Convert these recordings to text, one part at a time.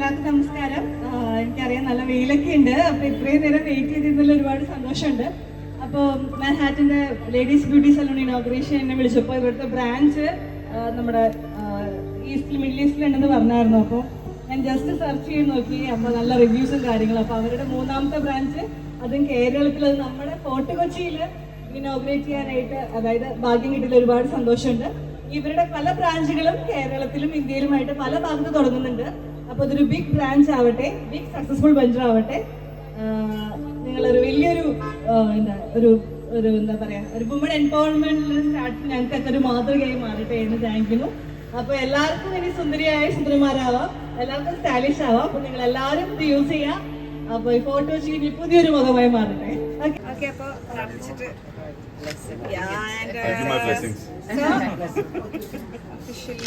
എല്ലാവർക്കും നമസ്കാരം. എനിക്കറിയാം നല്ല വെയിലൊക്കെ ഉണ്ട്. അപ്പൊ ഇത്രയും നേരം വെയിറ്റ് ചെയ്തിരുന്നതിൽ ഒരുപാട് സന്തോഷമുണ്ട്. അപ്പോൾ മാൻഹാറ്റിന്റെ ലേഡീസ് ബ്യൂട്ടി സലൂൺ ഇനോഗ്രേഷൻ എന്നെ വിളിച്ചപ്പോൾ ഇവിടുത്തെ ബ്രാഞ്ച് നമ്മുടെ ഈസ്റ്റിൽ മിഡിൽ ഈസ്റ്റിൽ ഉണ്ടെന്ന് പറഞ്ഞായിരുന്നു. അപ്പോൾ ഞാൻ ജസ്റ്റ് സെർച്ച് ചെയ്ത് നോക്കി. അപ്പോൾ നല്ല റിവ്യൂസും കാര്യങ്ങളും. അപ്പോൾ അവരുടെ മൂന്നാമത്തെ ബ്രാഞ്ച് അതും കേരളത്തിൽ. നമ്മുടെ ഫോർട്ട് കൊച്ചിയിൽ ഇനോഗ്രേറ്റ് ചെയ്യാനായിട്ട് അതായത് ഭാഗ്യം കിട്ടിയതിൽ ഒരുപാട് സന്തോഷമുണ്ട്. ഇവരുടെ പല ബ്രാഞ്ചുകളും കേരളത്തിലും ഇന്ത്യയിലുമായിട്ട് പല ഭാഗത്ത് തുടങ്ങുന്നുണ്ട്. അപ്പോൾ ഇതൊരു ബിഗ് ബ്രാഞ്ച് ആവട്ടെ ബിഗ് സക്സസ്ഫുൾ വെഞ്ചർ ആവട്ടെ. നിങ്ങളൊരു വലിയൊരു എന്താ ഒരു ഒരു എന്താ പറയാ ഒരു വുമൺ എംപവർമെന്റിൽ സ്റ്റാർട്ട് ഞങ്ങൾക്കൊക്കെ ഒരു മാതൃകയായി മാറട്ടെ എന്ന് താങ്ക്യുന്നു അപ്പൊ എല്ലാവർക്കും ഇനി സുന്ദരിയായ സുന്ദരന്മാരാവാം എല്ലാവർക്കും സ്റ്റാലിഷ് ആവാം. അപ്പൊ നിങ്ങൾ എല്ലാവരും ഇത് യൂസ് ചെയ്യാം. അപ്പൊ ഈ ഫോട്ടോ ഇനി പുതിയൊരു മുഖമായി മാറട്ടെ. ഓക്കെ ഓക്കെ അപ്പൊ പ്രാർത്ഥിച്ചിട്ട് Yeah, and, I give my uh, so, officially.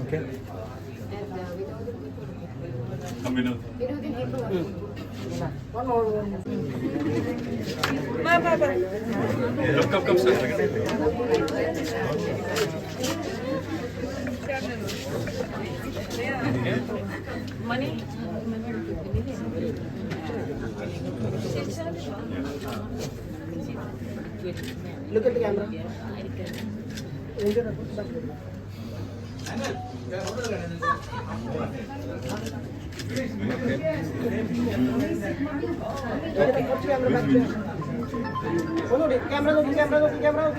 Okay. Come in. You know. One more. Bye bye bye. Come come come sir. Money. Money. Look at the camera. camera camera camera